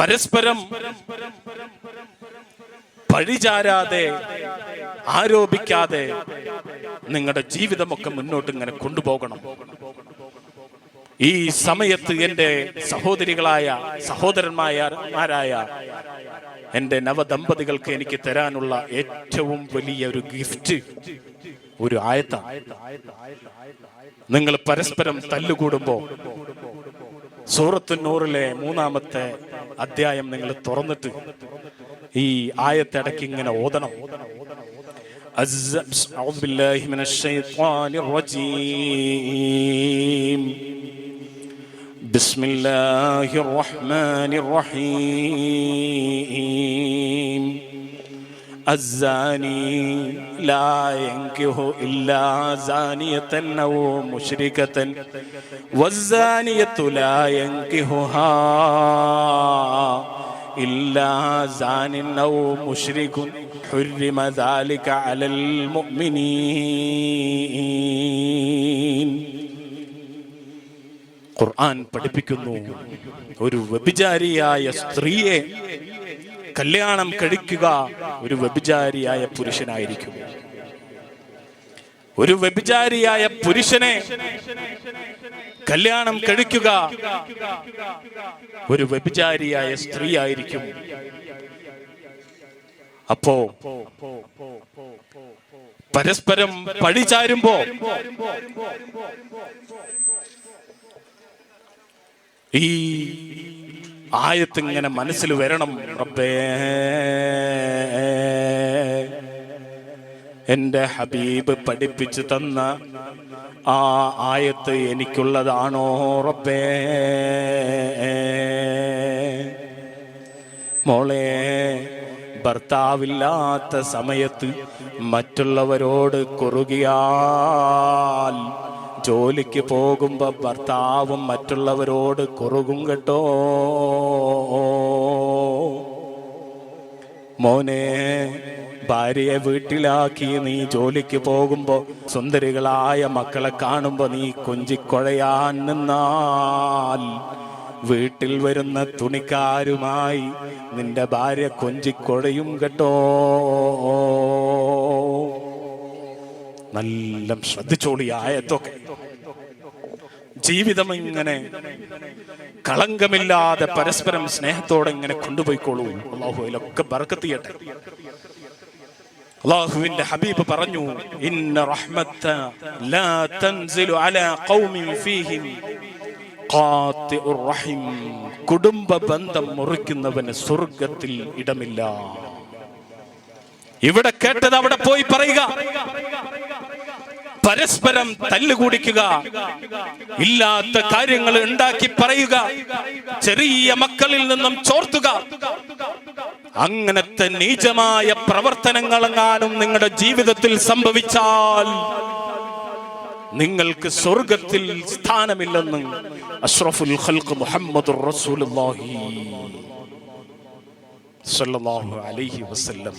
പരസ്പരം പഴിചാരാതെ ആരോപിക്കാതെ നിങ്ങളുടെ ജീവിതമൊക്കെ മുന്നോട്ട് ഇങ്ങനെ കൊണ്ടുപോകണം. ഈ സമയത്ത് എന്റെ സഹോദരികളായ സഹോദരന്മാരായ എന്റെ നവദമ്പതികൾക്ക് എനിക്ക് തരാനുള്ള ഏറ്റവും വലിയ ഒരു ഗിഫ്റ്റ് ഒരു ആയത്ത. നിങ്ങൾ പരസ്പരം തല്ലുകൂടുമ്പോ സൂറത്തുന്നൂറിലെ മൂന്നാമത്തെ അധ്യായം നിങ്ങൾ തുറന്നിട്ട് ഈ ആയത്തിടയ്ക്ക് ഇങ്ങനെ ഓതണം أز- أعوذ بالله من الشيطان الرجيم بسم الله الرحمن الرحيم الزاني لا ينكه إلا زانية أو مشركة والزانية لا ينكهها إلا زان أو مشرك حرم ذلك على المؤمنين ഖുർആൻ പഠിപ്പിക്കുന്നു ഒരു വ്യഭിചാരിയായ സ്ത്രീയെ കല്യാണം കഴിക്കുക ഒരു വ്യഭിചാരിയായ പുരുഷനായിരിക്കും. ഒരു വ്യഭിചാരിയായ പുരുഷനെ കല്യാണം കഴിക്കുക ഒരു വ്യഭിചാരിയായ സ്ത്രീ ആയിരിക്കും അപ്പോ പരസ്പരം പഴിചാരുമ്പോ ഈ ആയത്ത് ഇങ്ങനെ മനസ്സിൽ വരണം റബ്ബേ. എന്റെ ഹബീബ് പഠിപ്പിച്ചു തന്ന ആ ആയത്ത് എനിക്കുള്ളതാണോ റബ്ബേ? മോളെ ഭർത്താവില്ലാത്ത സമയത്ത് മറ്റുള്ളവരോട് കുറുകിയാൽ ജോലിക്ക് പോകുമ്പോ ഭർത്താവും മറ്റുള്ളവരോട് കുറുകും കേട്ടോ. മോനെ ഭാര്യയെ വീട്ടിലാക്കി നീ ജോലിക്ക് പോകുമ്പോ സുന്ദരികളായ മക്കളെ കാണുമ്പോ നീ കൊഞ്ചിക്കൊഴയാൻ നിന്നാൽ. വീട്ടിൽ വരുന്ന തുണിക്കാരുമായി നിന്റെ ഭാര്യ കൊഞ്ചിക്കൊഴയും കേട്ടോ. നല്ല ശ്രദ്ധിച്ചോളി ആയത്തൊക്കെ ജീവിതം ഇങ്ങനെ കളങ്കമില്ലാതെ പരസ്പരം സ്നേഹത്തോടെ ഇങ്ങനെ കൊണ്ടുപോയിക്കോളൂ. അള്ളാഹു അതിലൊക്കെ ബർക്കത്ത് ചെയ്യട്ടെ. അള്ളാഹുവിന്റെ ഹബീബ് പറഞ്ഞു ഇന്ന ലാ അലാ ഖൗമിൻ ഫീഹിം റഹിം. കുടുംബ ബന്ധം മുറിക്കുന്നവന് സ്വർഗത്തിൽ ഇടമില്ല. ഇവിടെ കേട്ടത് അവിടെ പോയി പറയുക. പരസ്പരം തല്ലുകൂടിക്കുക. ഇല്ലാത്ത കാര്യങ്ങൾ ഉണ്ടാക്കി പറയുക. ചെറിയ മക്കളിൽ നിന്നും ചോർത്തുക. അങ്ങനത്തെ നീചമായ പ്രവർത്തനങ്ങളെങ്ങാനും നിങ്ങളുടെ ജീവിതത്തിൽ സംഭവിച്ചാൽ നിങ്ങൾക്ക് സ്വർഗത്തിൽ സ്ഥാനമില്ലെന്ന് അഷ്റഫുൽ ഖൽഖ് മുഹമ്മദ് റസൂലുള്ളാഹി സ്വല്ലല്ലാഹു അലൈഹി വസല്ലം